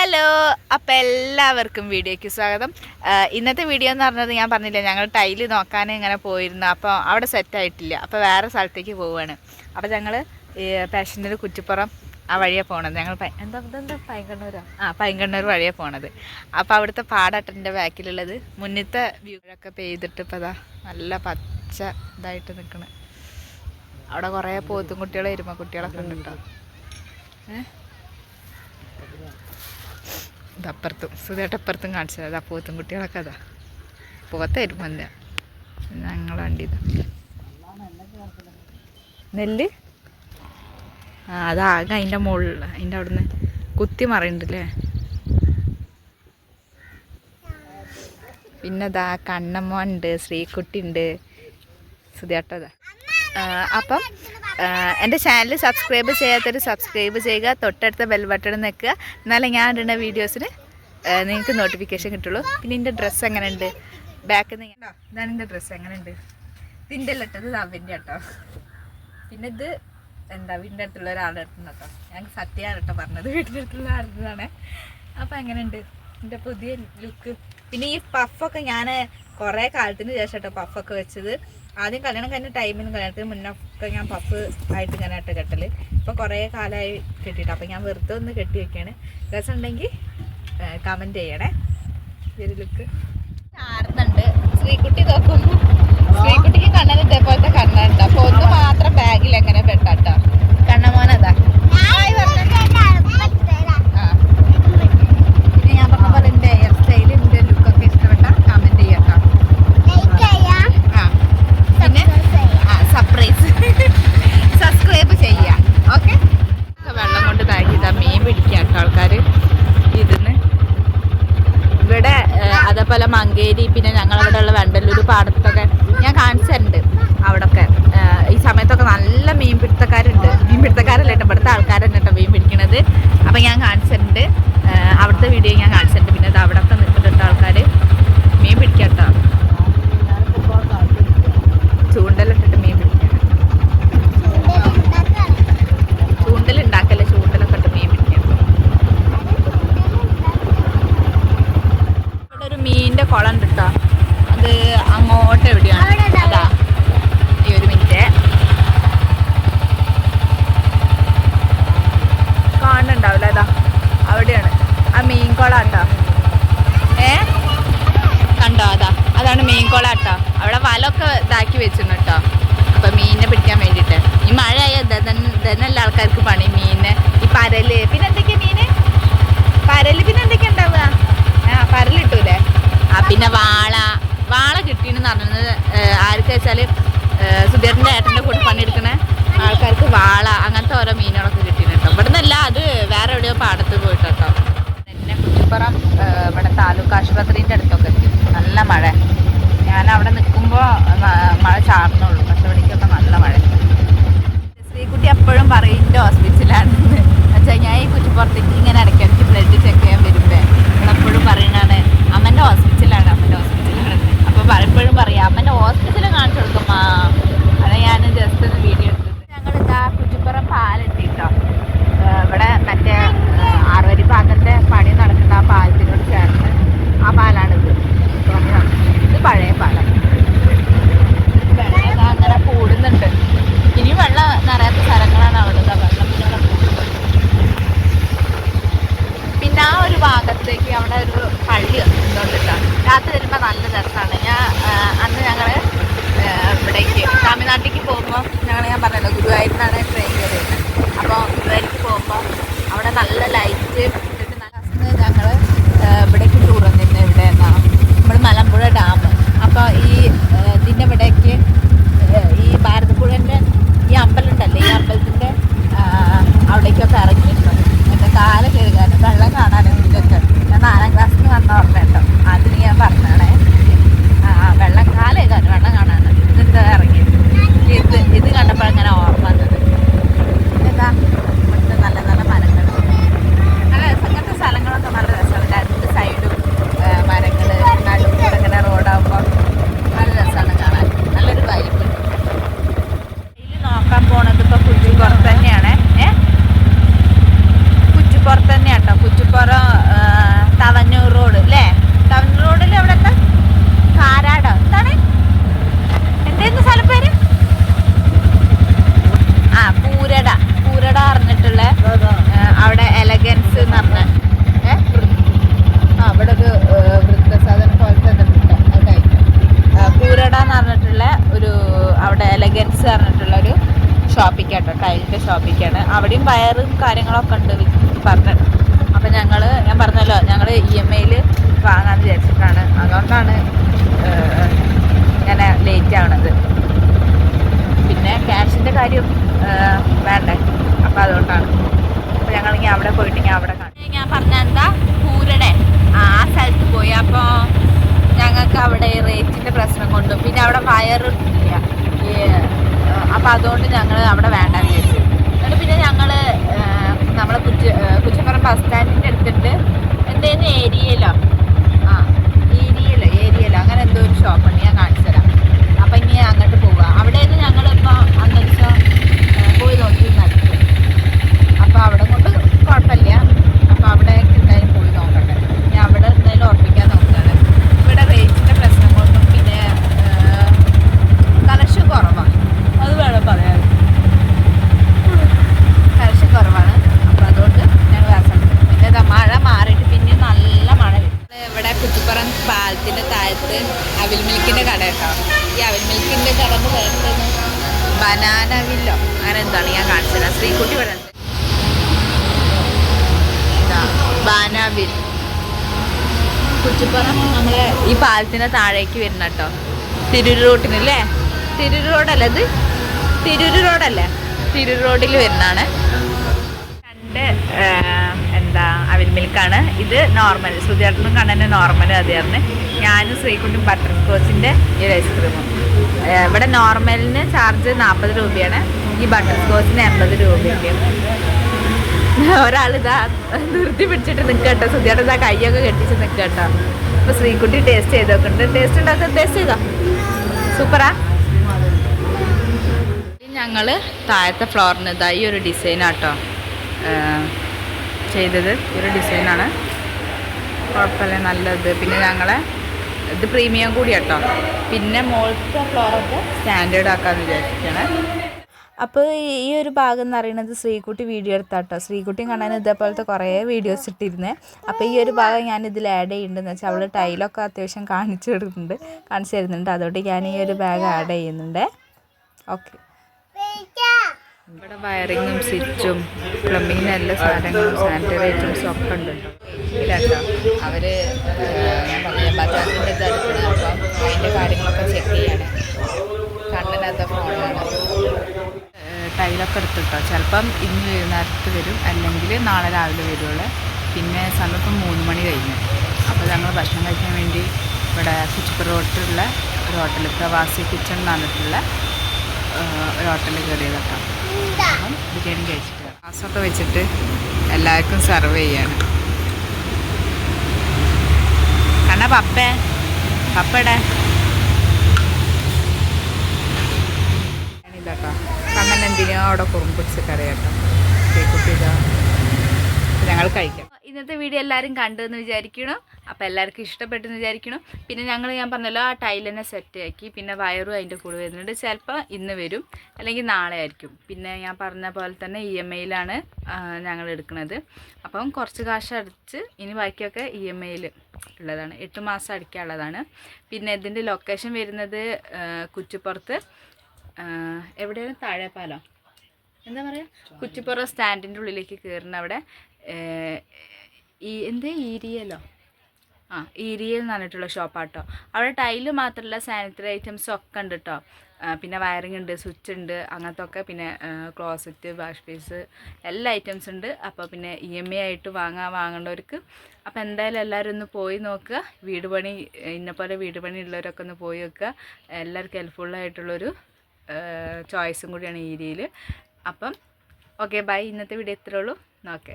Hello അപ്പം എല്ലാവർക്കും വീഡിയോയ്ക്ക് സ്വാഗതം. ഇന്നത്തെ വീഡിയോ എന്ന് പറഞ്ഞത് ഞാൻ പറഞ്ഞില്ല ഞങ്ങൾ ടൈൽ നോക്കാൻ ഇങ്ങനെ പോയിരുന്നു അപ്പോൾ അവിടെ സെറ്റ് ആയിട്ടില്ല അപ്പോൾ വേറെ സ്ഥലത്തേക്ക് പോവുകയാണ് അപ്പോൾ ഞങ്ങൾ പാഷന്റെ കുറ്റിപ്പുറം ആ വഴിയാണ് പോണത്. ഞങ്ങൾ എന്താ എന്താ പൈങ്കണ്ണൂരോ? ആ പൈങ്കണ്ണൂർ വഴിയാണ് പോണത്. അപ്പോൾ അവിടുത്തെ പാടാട്ടന്റെ ബാക്കിലുള്ളത് മുന്നത്തെ വ്യൂകളൊക്കെ പെയ്തിട്ട് ഇപ്പോൾ അതാ നല്ല പച്ച ഇതായിട്ട് നിൽക്കണേ അവിടെ കുറേ പോത്തും കുട്ടികളെ എരുമ കുട്ടികളൊക്കെ ഉണ്ട്? കേട്ടോ ഏഹ് ഇതപ്പുറത്തും സുധേട്ടപ്പുറത്തും കാണിച്ചത്. അതാ പോത്തും കുട്ടികളൊക്കെ അതാ പോത്തായിരുന്നു ഞങ്ങൾ വണ്ടി നെല്ല്? ആ അതാകെ അതിന്റെ മുകളിൽ അതിന്റെ അവിടുന്ന് കുത്തി മറിയുണ്ടല്ലേ പിന്നെ ഇതാ കണ്ണമ്മ ഉണ്ട് ശ്രീക്കുട്ടി ഉണ്ട്. സുധേട്ടതാ അപ്പം എന്റെ ചാനൽ സബ്സ്ക്രൈബ് ചെയ്യാത്തവർ സബ്സ്ക്രൈബ് ചെയ്യുക തൊട്ടടുത്ത ബെൽ ബട്ടൺ നിൽക്കുക. എന്നാലേ ഞാൻ ഇടുന്ന വീഡിയോസിന് നിങ്ങൾക്ക് നോട്ടിഫിക്കേഷൻ കിട്ടുള്ളൂ. പിന്നെ എന്റെ ഡ്രസ്സ് എങ്ങനെ ഉണ്ട് ബാക്കിൽ നിന്ന് ഇതാ, ഇതാണ് എന്റെ ഡ്രസ്സ് എങ്ങനെ ഉണ്ട് ഇതിന്റെ ഇട്ടത് അവന്റെ കേട്ടോ. പിന്നെ ഇത് എന്താ വീടിന്റെ അടുത്തുള്ള ഒരാളുടെ അടുത്ത് കേട്ടോ. ഞാൻ സത്യമാണ് കേട്ടോ പറഞ്ഞത് വീടിന്റെ അടുത്തുള്ള ആളുടെ അപ്പം എങ്ങനെയുണ്ട്? എന്റെ പുതിയ ലുക്ക് പിന്നെ ഈ പഫൊക്കെ ഞാൻ കുറേ കാലത്തിന് ശേഷം കേട്ടോ പഫൊക്കെ വെച്ചത്. ആദ്യം കല്യാണം കഴിഞ്ഞ ടൈമിന് കല്യാണത്തിന് മുന്നൊക്കെ ഞാൻ പഫ് ആയിട്ട് ഇങ്ങനെ ഇട്ട് കെട്ടൽ ഇപ്പോൾ കുറേ കാലമായി കെട്ടിയിട്ട്. അപ്പം ഞാൻ വെറുതെ ഒന്ന് കെട്ടി വെക്കുകയാണ് രസമുണ്ടെങ്കിൽ കമന്റ് ചെയ്യണേ. ഒരു ലുക്ക് ആർന്നുണ്ട്. ശ്രീകുട്ടി നോക്കും ശ്രീകുട്ടിക്ക് കണ്ണൻ ഇതേപോലത്തെ കണ്ണുണ്ട്. അപ്പോൾ ഒന്ന് മാത്രം ബാഗിൽ എങ്ങനെ പെട്ടാട്ടോ? കണ്ണമോനതാ ഹായ് പറഞ്ഞോ. ആ. പിന്നെ ഞാൻ പറഞ്ഞ പോലെ എന്റെ ഹെയർ സ്റ്റൈൽ എന്റെ ലുക്കൊക്കെ ഇഷ്ടപ്പെട്ട കമന്റ് ചെയ്യാട്ടോ ആ പിന്നെ ആ സർപ്രൈസ് സബ്സ്ക്രൈബ് ചെയ്യാം ഓക്കെ വെള്ളം കൊണ്ട് താക്കിയതാ മീൻ പിടിക്കാട്ടോ ആൾക്കാർ ഇതിന്ന് ഇവിടെ ഏഹ്, അതേപോലെ മങ്കേരി പിന്നെ ഞങ്ങളിവിടെ ഉള്ള വെണ്ടല്ലൂർ പാടത്തൊക്കെ ഞാൻ കാണിച്ചിട്ടുണ്ട് അവിടൊക്കെ ഏഹ്, ഈ സമയത്തൊക്കെ നല്ല മീൻ പിടുത്തക്കാരുണ്ട് മീൻ പിടുത്തക്കാരല്ല കേട്ടോ ഇവിടുത്തെ ആൾക്കാരെന്നെ കേട്ടോ മീൻ പിടിക്കണത് അപ്പം ഞാൻ കാണിച്ചിട്ടുണ്ട് ഏഹ്, അവിടുത്തെ വീഡിയോ ഞാൻ കാണിച്ചിട്ടുണ്ട് പിന്നെ അത് അവിടെയൊക്കെ നിൽക്കുന്നുണ്ട് ആൾക്കാർ മീൻ പിടിക്കാം കേട്ടോ ചൂണ്ടലിട്ടിട്ട് മീൻ പിടിക്കാൻ ചൂണ്ടലുണ്ടാക്കല്ലേ ചൂണ്ടലൊക്കെ ഇട്ട് മീൻ പിടിക്കാൻ ഇവിടെ ഒരു മീനിന്റെ കുളം ഉണ്ട് കേട്ടോ അത് അങ്ങോട്ട് എവിടെയാണ് അതാ ഈ ഒരു മിനിറ്റ് കാണുന്നുണ്ടാവില്ല അതാ അവിടെയാണ് ആ മീൻ കുളം കേട്ടോ ഏ കണ്ടോ അതാ അതാണ് മീൻ കുളം കേട്ടോ വലൊക്കെ ഇതാക്കി വെച്ചിരുന്നു കേട്ടോ അപ്പൊ മീനിനെ പിടിക്കാൻ വേണ്ടിയിട്ട് ഈ മഴയായ ഇതന്നല്ല ആൾക്കാർക്ക് പണി മീനിനെ. ഈ പരൽ. പിന്നെ എന്തൊക്കെയാ മീന്? പരൽ. പിന്നെ എന്തൊക്കെയാ ഉണ്ടാവുക? ആ പരലിട്ടൂലേ? ആ പിന്നെ വാള. വാള കിട്ടീന്ന് പറഞ്ഞത് ആർക്ക് വെച്ചാൽ സുധീറിന്റെ ഏട്ടന്റെ കൂടെ പണിയെടുക്കണ ആൾക്കാർക്ക് വാള. അങ്ങനത്തെ ഓരോ മീനുകളൊക്കെ കിട്ടീന് കേട്ടോ ഇവിടെ നിന്നല്ല അത് വേറെ എവിടെയോ പാടത്ത് പോയിട്ട് കേട്ടോ പിന്നെ കുറ്റിപ്പുറം ഇവിടെ താലൂക്ക് ആശുപത്രിന്റെ അടുത്തൊക്കെ നല്ല മഴ. ഞാൻ അവിടെ നിൽക്കുമ്പോൾ മഴ ചാർന്നുള്ളൂ. പക്ഷെ ഇവിടേക്കൊക്കെ നല്ല മഴ. ശ്രീകുട്ടി എപ്പോഴും പറയും ഹോസ്പിറ്റലാണ് വെച്ചാൽ ഞാൻ ഈ കുറ്റിപ്പുറത്തേക്ക് ഇങ്ങനെ ഇടയ്ക്കിടയ്ക്ക് ബ്ലഡ് ചെക്ക് ചെയ്യാൻ വരുമ്പോൾ ഇവിടെ എപ്പോഴും പറയുന്നതാണ് അമ്മന്റെ ഹോസ്പിറ്റലാണ് അമ്മന്റെ ഹോസ്പിറ്റലാണ്. അപ്പോൾ പലപ്പോഴും പറയാം അമ്മന്റെ ഹോസ്പിറ്റലിൽ കാണിച്ചു കൊടുക്കുമ്പോൾ അത് ഞാൻ ജസ്റ്റ് ഒന്ന് വീഡിയോ എടുത്തത് ഞങ്ങൾ ഇതാ കുറ്റിപ്പുറം പാലെത്തിട്ടോ ഇവിടെ മറ്റേ ഏഹ്, ആറുവരി ഭാഗത്തെ പണി നടക്കുന്ന ആ പാലത്തിനോട് ചേർന്ന് ആ പാലാണിത് ഇത് പഴയ പാലം വെള്ളം ഇതാ അങ്ങനെ കൂടുന്നുണ്ട് ഇനി വെള്ളം നിറയാത്ത സ്ഥലങ്ങളാണ് അവിടെ ഇതാ വെള്ളം ഇങ്ങനെ കൂടുന്നത്. പിന്നെ ആ ഒരു ഭാഗത്തേക്ക് അവിടെ പള്ളി ഉണ്ടോണ്ടിട്ടാ രാത്രി വരുമ്പോൾ നല്ല രസമാണ് ഞാൻ അന്ന് ഞങ്ങൾ ഇവിടേക്ക് തമിഴ്നാട്ടിലേക്ക് പോകുമ്പോൾ ഞങ്ങൾ ഞാൻ പറഞ്ഞല്ലോ ഗുരുവായൂരിനാണ് ട്രെയിൻ കയറിയത് അപ്പോൾ ഗുരുവായൂർക്ക് പോകുമ്പോൾ അവിടെ നല്ല ലൈറ്റ് ഇട്ടിട്ട് നല്ല ഞങ്ങൾ ഇവിടേക്ക് ടൂർ വന്നിരുന്നത് ഇവിടെ എന്നാണ് നമ്മൾ മലമ്പുഴ ഡാം അപ്പോൾ ഈ ആ, ഇതിന്റെ ഇവിടേക്ക് ഏഹ് ഈ ഭാരതപ്പുഴന്റെ ഈ അമ്പലം ഉണ്ടല്ലേ ഈ അമ്പലത്തിന്റെ അവിടേക്കൊക്കെ ഇറങ്ങിയിരുന്നു എന്റെ കാല കഴുകാനും വെള്ളം കാണാനും ഇതിലൊക്കെ ഞാൻ നാലാം ക്ലാസ്സിൽ വന്ന ഓർമ്മ കേട്ടോ അതിന് ഞാൻ പറഞ്ഞാണേ ആ വെള്ളം കാല കഴുകാനും വെള്ളം കാണാനും എന്നിട്ട് ഇറങ്ങി ഇത് ഇത് കണ്ടപ്പോൾ അങ്ങനെ ഓർമ്മ വന്നത് എന്താ ഇവിടുത്തെ നല്ല നല്ല മരങ്ങൾ നല്ല അവിടെയും വയറും കാര്യങ്ങളൊക്കെ ഉണ്ട് പറഞ്ഞത്. അപ്പം ഞങ്ങൾ ഞാൻ പറഞ്ഞല്ലോ ഞങ്ങൾ ഇ എം ഐയിൽ വാങ്ങാമെന്ന് വിചാരിച്ചിട്ടാണ്. അതുകൊണ്ടാണ് ഞാൻ ലേറ്റ് ആവണത്. പിന്നെ ക്യാഷിന്റെ കാര്യം വേണ്ട? അപ്പം അതുകൊണ്ടാണ്. അപ്പം ഞങ്ങളിങ്ങനെ അവിടെ പോയിട്ടെങ്കിൽ അവിടെ കാണും. ഞാൻ പറഞ്ഞ എന്താ? പൂരടെ ആ സ്ഥലത്ത് പോയി. അപ്പോൾ ഞങ്ങൾക്ക് അവിടെ റേറ്റിന്റെ പ്രശ്നം കൊണ്ടും പിന്നെ അവിടെ വയർ ഇല്ല അപ്പോൾ അപ്പം അതുകൊണ്ട് ഞങ്ങൾ അവിടെ വേണ്ട വിചാരിച്ചു. എന്നിട്ട് പിന്നെ ഞങ്ങൾ നമ്മളെ കുറ്റ കുറ്റപ്പുറം ബസ് സ്റ്റാൻഡിന്റെ അടുത്തുണ്ട്. എന്തേന്ന്? ഏരിയയിലോ? ആ ഏരിയയിലോ ഏരിയയിലോ. അങ്ങനെ എന്തോ ഒരു ഷോപ്പുണ്ട് ഞാൻ കാണിച്ചു തരാം അപ്പം ഇനി അങ്ങോട്ട് പോവുക അവിടെ നിന്ന് ഞങ്ങളിപ്പോൾ അന്ന് ദിവസം ഏഹ്, പോയി നോക്കി നടക്കും അപ്പോൾ അവിടെ കൊണ്ട് കുഴപ്പമില്ല അപ്പോൾ അവിടെ എന്തായാലും പോയി നോക്കട്ടെ ഞാൻ അവിടെ എന്തായാലും ഉറപ്പിക്കാൻ നോക്കുകയാണ് ഇവിടെ റേറ്റിന്റെ പ്രശ്നം കൊണ്ടും പിന്നെ കളക്ഷൻ കുറവാണ് അത് വേണം പറയാൻ കളക്ഷൻ കുറവാണ് അപ്പോൾ അതുകൊണ്ട് ഞങ്ങൾ വേറെ സ്ഥലത്ത് പോയി. പിന്നെ ഇതാ മഴ മാറിയിട്ട് പിന്നെ നല്ല മഴ വരും ഇവിടെ കുറ്റിപ്പുറം പാലത്തിന്റെ താഴത്ത് അവിൽ മിൽക്കിന്റെ കട കേട്ടോ ഈ അവിൽ മിൽക്കിന്റെ കട എന്ന് പറയുന്നത് ബനാന വില്ലോ അങ്ങനെ എന്താണ് ഞാൻ കാണിച്ചത് ശ്രീകുട്ടി ഇവിടെ ഉണ്ട് ഇതാ, നമ്മളെ ഈ പാലത്തിന് താഴേക്ക് വരുന്ന കേട്ടോ. തിരൂർ റോട്ടിനല്ലേ തിരൂർ റോഡല്ലേ ഇത്? തിരൂർ റോഡല്ലേ? തിരൂർ റോഡിൽ വരുന്നതാണ്. രണ്ട് എന്താ അവിൽ മിൽക്കാണ്. ഇത് നോർമൽ. ശ്രുതിയേട്ടനും കണ്ണന് നോർമൽ അതായിരുന്നു ഞാനും ശ്രീകുട്ടും ബട്ടർ സ്കോച്ചിന്റെ ഈ ഐസ്ക്രീമും. ഇവിടെ നോർമലിന് ചാർജ് നാൽപ്പത് രൂപയാണ്. ഈ ബട്ടർ സ്കോച്ചിന് എൺപത് രൂപയ്ക്ക് ഒരാൾ ഇതാ നിർത്തി പിടിച്ചിട്ട് നിൽക്കട്ടോ സുധിയുടെ ഇതാ കൈയൊക്കെ കെട്ടിച്ച് നിൽക്കട്ടോ അപ്പോൾ ശ്രീകുട്ടി ടേസ്റ്റ് ചെയ്ത് നോക്കുന്നുണ്ട് ടേസ്റ്റ് ഉണ്ടാക്കി ടേസ്റ്റ് ചെയ്തോ സൂപ്പറാ ഞങ്ങൾ താഴത്തെ ഫ്ലോറിന് ഇതാ ഈ ഒരു ഡിസൈനാട്ടോ ചെയ്തത്. ഈ ഒരു ഡിസൈനാണ് കുഴപ്പമില്ല നല്ലത്. പിന്നെ ഞങ്ങളെ ഇത് പ്രീമിയം കൂടി കേട്ടോ പിന്നെ മുകളിലത്തെ ഫ്ലോറൊക്കെ സ്റ്റാൻഡേർഡ് ആക്കാമെന്ന് വിചാരിച്ചിട്ടാണ്. അപ്പോൾ ഈ ഒരു ഭാഗം എന്ന് പറയുന്നത് ശ്രീകുട്ടി വീഡിയോ എടുത്താട്ടോ. ശ്രീകുട്ടി കാണാൻ ഇതേപോലത്തെ കുറേ വീഡിയോസ് ഇട്ടിരുന്നേ. അപ്പോൾ ഈ ഒരു ഭാഗം ഞാൻ ഇതിൽ ആഡ് ചെയ്യുന്നുണ്ടെന്ന് വെച്ചാൽ അവൾ ടൈലൊക്കെ അത്യാവശ്യം കാണിച്ചു കൊടുക്കുന്നുണ്ട് കാണിച്ചു തരുന്നുണ്ട്. അതുകൊണ്ട് ഞാൻ ഈ ഒരു ബാഗ് ആഡ് ചെയ്യുന്നുണ്ട്. ഓക്കെ ഇവിടെ വയറിങ്ങും സ്വിച്ചും പ്ലംബിങ്ങിന് എല്ലാ സാധനങ്ങളും സാനിറ്ററി ഐറ്റംസും ഒക്കെ ഉണ്ട്. കേട്ടോ അവർ ഞാൻ പറഞ്ഞ ബജാജിന്റെ ഇത് എടുക്കണം അപ്പം അതിന്റെ കാര്യങ്ങളൊക്കെ ചെക്ക് ചെയ്യാണ്. ടൈലൊക്കെ എടുത്തിട്ടോ. ചിലപ്പം ഇന്ന് വൈകുന്നേരത്ത് വരും അല്ലെങ്കിൽ നാളെ രാവിലെ വരുവുള്ളൂ പിന്നെ സമയം ഇപ്പം മൂന്ന് മണി കഴിഞ്ഞു. അപ്പോൾ ഞങ്ങൾ ഭക്ഷണം കഴിക്കാൻ വേണ്ടി ഇവിടെ കുച്ചിപ്പുറ റോട്ടിലുള്ള ഒരു ഹോട്ടൽ പ്രവാസി കിച്ചൺ എന്ന് പറഞ്ഞിട്ടുള്ള ഒരു ഹോട്ടലിൽ കയറിയതൊക്കെ അപ്പം ബിരിയാണി കഴിച്ചിട്ട് ഗ്ലാസ്സൊക്കെ വെച്ചിട്ട് എല്ലാവർക്കും സെർവ് ചെയ്യാണ്. കണ്ണ പപ്പേ പപ്പയുടെ ഇതാട്ടോ അവിടെ കുറുമ്പിടിച്ച് കറിയാട്ടോ കുട്ടി. ഇതാ. ഞങ്ങൾ കഴിക്കാം. ഇന്നത്തെ വീഡിയോ എല്ലാവരും കണ്ടു എന്ന് വിചാരിക്കണം അപ്പോൾ എല്ലാവർക്കും ഇഷ്ടപ്പെട്ടെന്ന് വിചാരിക്കണം പിന്നെ ഞങ്ങൾ ഞാൻ പറഞ്ഞല്ലോ ആ ടൈലിനെ സെറ്റ് ആക്കി. പിന്നെ വയറും അതിന്റെ കൂടെ വരുന്നുണ്ട്. ചിലപ്പോൾ ഇന്ന് വരും അല്ലെങ്കിൽ നാളെ ആയിരിക്കും. പിന്നെ ഞാൻ പറഞ്ഞ പോലെ തന്നെ ഇ എം ഐയിലാണ് ഞങ്ങൾ എടുക്കുന്നത്. അപ്പം കുറച്ച് കാശ് അടച്ച് ഇനി ബാക്കിയൊക്കെ ഇ എം ഐയിൽ ഉള്ളതാണ്. എട്ട് മാസം അടിക്കാനുള്ളതാണ് പിന്നെ ഇതിന്റെ ലൊക്കേഷൻ വരുന്നത് കുറ്റിപ്പുറത്ത്. എവിടെയാണ് താഴെപ്പാലോ എന്താ പറയുക കുറ്റിപ്പുറം സ്റ്റാൻഡിന്റെ ഉള്ളിലേക്ക് കയറുന്ന അവിടെ ഈ എന്ത് ഈരിയലോ ആ ഈരിയൽ എന്ന് പറഞ്ഞിട്ടുള്ള ഷോപ്പാട്ടോ. അവിടെ ടൈൽ മാത്രമല്ല സാനിറ്ററി ഐറ്റംസും ഒക്കെ ഉണ്ട് കേട്ടോ പിന്നെ വയറിംഗ് ഉണ്ട് സ്വിച്ച് ഉണ്ട് അങ്ങനത്തെ ഒക്കെ പിന്നെ ക്ലോസറ്റ് വാഷ് ബേസ് എല്ലാ ഐറ്റംസ് ഉണ്ട്. അപ്പോൾ പിന്നെ ഇ എം ഐ ആയിട്ട് വാങ്ങാൻ വാങ്ങേണ്ടവർക്ക് അപ്പോൾ എന്തായാലും എല്ലാവരും ഒന്ന് പോയി നോക്കുക. വീട് പണി ഇന്നപോലെ വീട് പണി ഉള്ളവരൊക്കെ ഒന്ന് പോയി നോക്കുക. എല്ലാവർക്കും ഹെൽപ്ഫുള്ളായിട്ടുള്ളൊരു ചോയ്സും കൂടിയാണ് ഈ ഏരിയയിൽ അപ്പം ഓക്കെ ബൈ ഇന്നത്തെ വീഡിയോ ഇത്രേ ഉള്ളൂ. ഓക്കെ